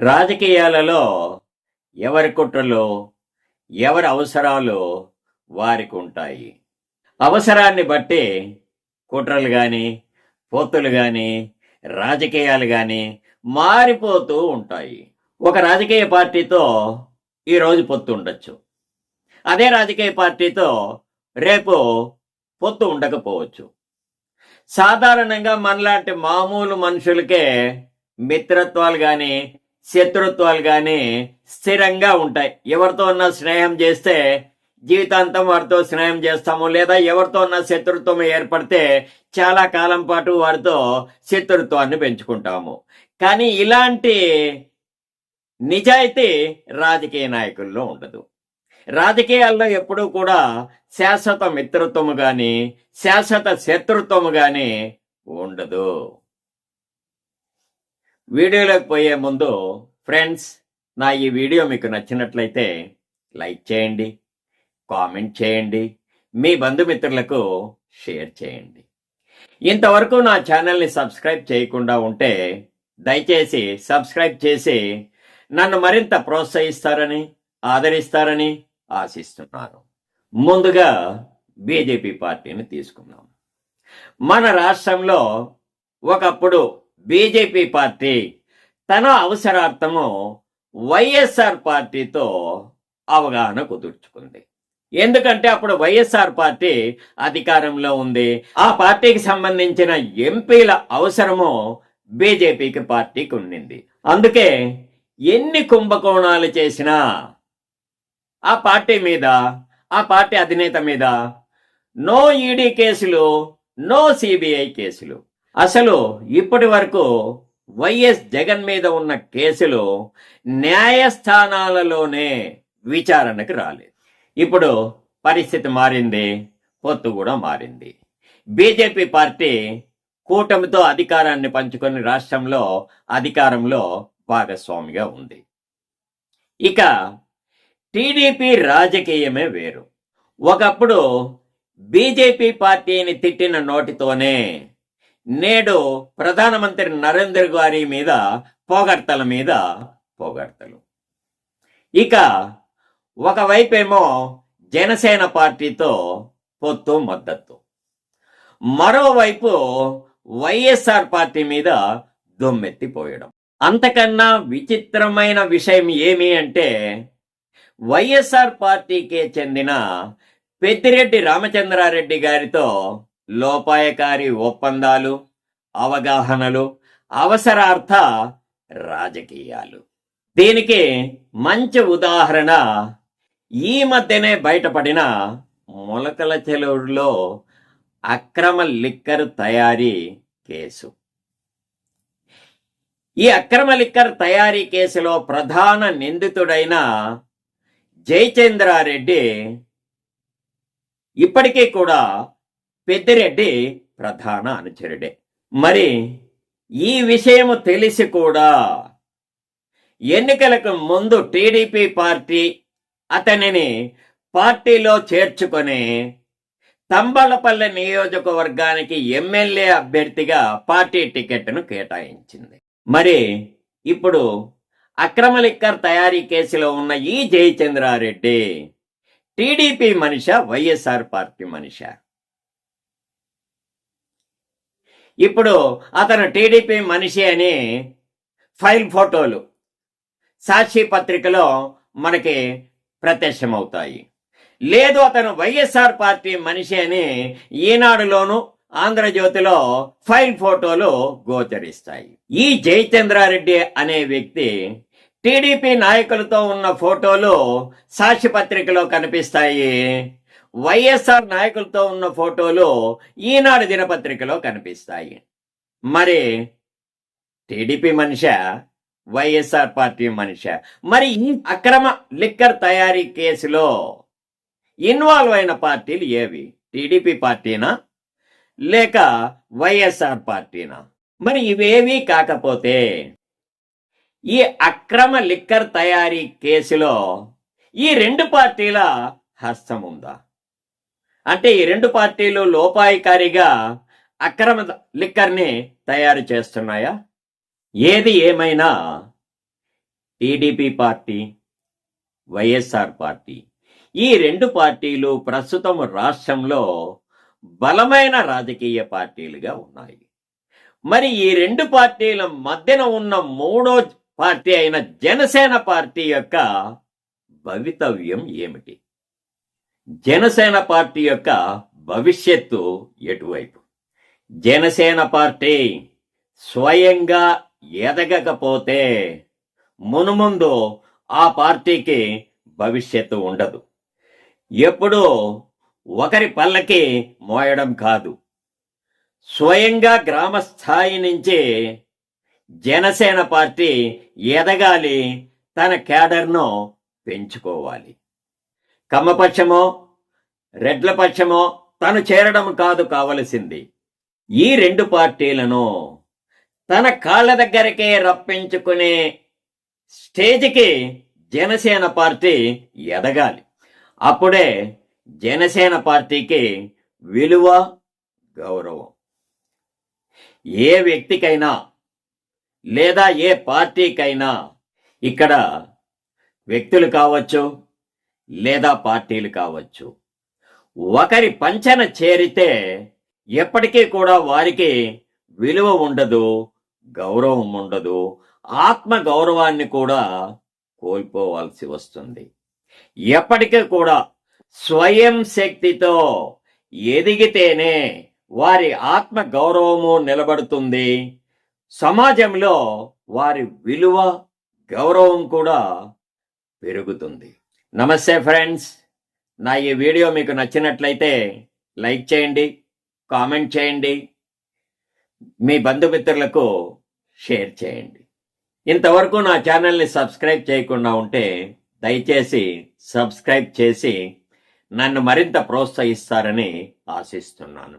రాజకీయాలలో ఎవరి కుట్రలు ఎవరి అవసరాలు వారికి ఉంటాయి. అవసరాన్ని బట్టి కుట్రలు కానీ పొత్తులు కానీ రాజకీయాలు కానీ మారిపోతూ ఉంటాయి. ఒక రాజకీయ పార్టీతో ఈరోజు పొత్తు ఉండొచ్చు. అదే రాజకీయ పార్టీతో రేపు పొత్తు ఉండకపోవచ్చు. సాధారణంగా మనలాంటి మామూలు మనుషులకే మిత్రత్వాలు కానీ శత్రుత్వాలు కానీ స్థిరంగా ఉంటాయి. ఎవరితో ఉన్న స్నేహం చేస్తే జీవితాంతం వారితో స్నేహం చేస్తాము. లేదా ఎవరితో ఉన్న శత్రుత్వం ఏర్పడితే చాలా కాలం పాటు వారితో శత్రుత్వాన్ని పెంచుకుంటాము. కానీ ఇలాంటి నిజాయితీ రాజకీయ నాయకుల్లో ఉండదు. రాజకీయాల్లో ఎప్పుడూ కూడా శాశ్వత మిత్రత్వము కానీ శాశ్వత శత్రుత్వము కానీ ఉండదు. వీడియోలోకి పోయే ముందు ఫ్రెండ్స్ నా ఈ వీడియో మీకు నచ్చినట్లయితే లైక్ చేయండి కామెంట్ చేయండి మీ బంధుమిత్రులకు షేర్ చేయండి. ఇంతవరకు నా ఛానల్ని సబ్స్క్రైబ్ చేయకుండా ఉంటే దయచేసి సబ్స్క్రైబ్ చేసి నన్ను మరింత ప్రోత్సహిస్తారని ఆదరిస్తారని ఆశిస్తున్నాను. ముందుగా బీజేపీ పార్టీని తీసుకున్నాం మన రాష్ట్రంలో ఒకప్పుడు బీజేపీ పార్టీ తన అవసరార్థము వైఎస్ఆర్ పార్టీతో అవగాహన కుదుర్చుకుంది. ఎందుకంటే అప్పుడు వైఎస్ఆర్ పార్టీ అధికారంలో ఉంది. ఆ పార్టీకి సంబంధించిన ఎంపీల అవసరము బీజేపీకి పార్టీకి ఉండింది అందుకే ఎన్ని కుంభకోణాలు చేసినా ఆ పార్టీ మీద ఆ పార్టీ అధినేత మీద నో ఈడీ కేసులు నో సిబిఐ కేసులు. అసలు ఇప్పటి వరకు వైఎస్ జగన్ మీద ఉన్న కేసులు న్యాయస్థానాలలోనే విచారణకు రాలేదు. ఇప్పుడు పరిస్థితి మారింది పొత్తు కూడా మారింది. బీజేపీ పార్టీ కూటమితో అధికారాన్ని పంచుకొని రాష్ట్రంలో అధికారంలో భాగస్వామిగా ఉంది. ఇక టీడీపీ రాజకీయమే వేరు. ఒకప్పుడు బీజేపీ పార్టీని తిట్టిన నోటితోనే నేడు ప్రధానమంత్రి నరేంద్ర గారి మీద పోగడ్తల మీద పొగడ్తలు. ఇక ఒకవైపేమో జనసేన పార్టీతో పొత్తు మద్దతు. మరోవైపు వైఎస్ఆర్ పార్టీ మీద దుమ్మెత్తిపోయడం. అంతకన్నా విచిత్రమైన విషయం ఏమి అంటే వైఎస్ఆర్ పార్టీకే చెందిన పెద్దిరెడ్డి రామచంద్రారెడ్డి గారితో లోపాయకారి ఒప్పందాలు అవగాహనలు అవసరార్థ రాజకీయాలు. దీనికి మంచి ఉదాహరణ ఈ మధ్యనే బయటపడిన మొలకల చెరువులో అక్రమ లిక్కర్ తయారీ కేసు. ఈ అక్రమ లిక్కర్ తయారీ కేసులో ప్రధాన నిందితుడైన జయచంద్రారెడ్డి ఇప్పటికీ కూడా పెద్దిరెడ్డి ప్రధాన అనుచరుడే. మరి ఈ విషయము తెలిసి కూడా ఎన్నికలకు ముందు టీడీపీ పార్టీ అతనిని పార్టీలో చేర్చుకొని తంబళపల్లి నియోజకవర్గానికి ఎమ్మెల్యే అభ్యర్థిగా పార్టీ టికెట్ను కేటాయించింది. మరి ఇప్పుడు అక్రమ లిక్కర్ తయారీ కేసులో ఉన్న ఈ జయచంద్రారెడ్డి టీడీపీ మనిష వైఎస్ఆర్ పార్టీ మనిష? ఇప్పుడు అతను టీడీపీ మనిషి అని ఫైల్ ఫోటోలు సాక్షి పత్రికలో మనకి ప్రత్యక్షమవుతాయి. లేదు అతను వైఎస్ఆర్ పార్టీ మనిషి అని ఈనాడులోను ఆంధ్రజ్యోతిలో ఫైల్ ఫోటోలు గోచరిస్తాయి. ఈ జయచంద్రారెడ్డి అనే వ్యక్తి టీడీపీ నాయకులతో ఉన్న ఫోటోలు సాక్షి పత్రికలో కనిపిస్తాయి. వైఎస్ఆర్ నాయకులతో ఉన్న ఫోటోలు ఈనాడు దినపత్రికలో కనిపిస్తాయి. మరి టీడీపీ మనిష? వైఎస్ఆర్ పార్టీ మనిష? మరి ఈ అక్రమ లిక్కర్ తయారీ కేసులో ఇన్వాల్వ్ అయిన పార్టీలు ఏవి? టీడీపీ పార్టీనా? లేక వైఎస్ఆర్ పార్టీనా? మరి ఇవేవి కాకపోతే ఈ అక్రమ లిక్కర్ తయారీ కేసులో ఈ రెండు పార్టీల హస్తం ఉందా అంటే ఈ రెండు పార్టీలు లోపాయికారిగా అక్రమ లిక్కర్ని తయారు చేస్తున్నాయా? ఏది ఏమైనా టీడీపీ పార్టీ వైఎస్ఆర్ పార్టీ. ఈ రెండు పార్టీలు ప్రస్తుతం రాష్ట్రంలో బలమైన రాజకీయ పార్టీలుగా ఉన్నాయి. మరి ఈ రెండు పార్టీల మధ్యన ఉన్న మూడో పార్టీ అయిన జనసేన పార్టీ యొక్క భవితవ్యం ఏమిటి? జనసేన పార్టీ యొక్క భవిష్యత్తు ఎటువైపు? జనసేన పార్టీ స్వయంగా ఎదగకపోతే మునుముందు ఆ పార్టీకి భవిష్యత్తు ఉండదు. ఎప్పుడూ ఒకరి పల్లకి మోయడం కాదు. స్వయంగా గ్రామ స్థాయి నుంచి జనసేన పార్టీ ఎదగాలి తన క్యాడర్ను పెంచుకోవాలి. కమ్మపక్షమో రెడ్ల పక్షమో తను చేరడం కాదు కావలసింది. ఈ రెండు పార్టీలను తన కాళ్ళ దగ్గరకే రప్పించుకునే స్టేజ్కి జనసేన పార్టీ ఎదగాలి. అప్పుడే జనసేన పార్టీకి విలువ గౌరవం. ఏ వ్యక్తికైనా లేదా ఏ పార్టీకైనా ఇక్కడ వ్యక్తులు కావచ్చు లేదా పార్టీలు కావచ్చు. ఒకరి పంచన చేరితే ఎప్పటికీ కూడా వారికి విలువ ఉండదు గౌరవం ఉండదు ఆత్మ గౌరవాన్ని కూడా కోల్పోవాల్సి వస్తుంది. ఎప్పటికీ కూడా స్వయం శక్తితో ఎదిగితేనే వారి ఆత్మ గౌరవము నిలబడుతుంది. సమాజంలో వారి విలువ గౌరవం కూడా పెరుగుతుంది. నమస్తే ఫ్రెండ్స్. నా ఈ వీడియో మీకు నచ్చినట్లయితే లైక్ చేయండి కామెంట్ చేయండి మీ బంధుమిత్రులకు షేర్ చేయండి. ఇంతవరకు నా ఛానల్ని సబ్స్క్రైబ్ చేయకుండా ఉంటే దయచేసి సబ్స్క్రైబ్ చేసి నన్ను మరింత ప్రోత్సహిస్తారని ఆశిస్తున్నాను.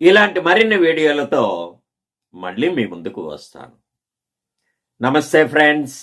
ఇలాంటి మరిన్ని వీడియోలతో మళ్ళీ మీ ముందుకు వస్తాను. నమస్తే ఫ్రెండ్స్.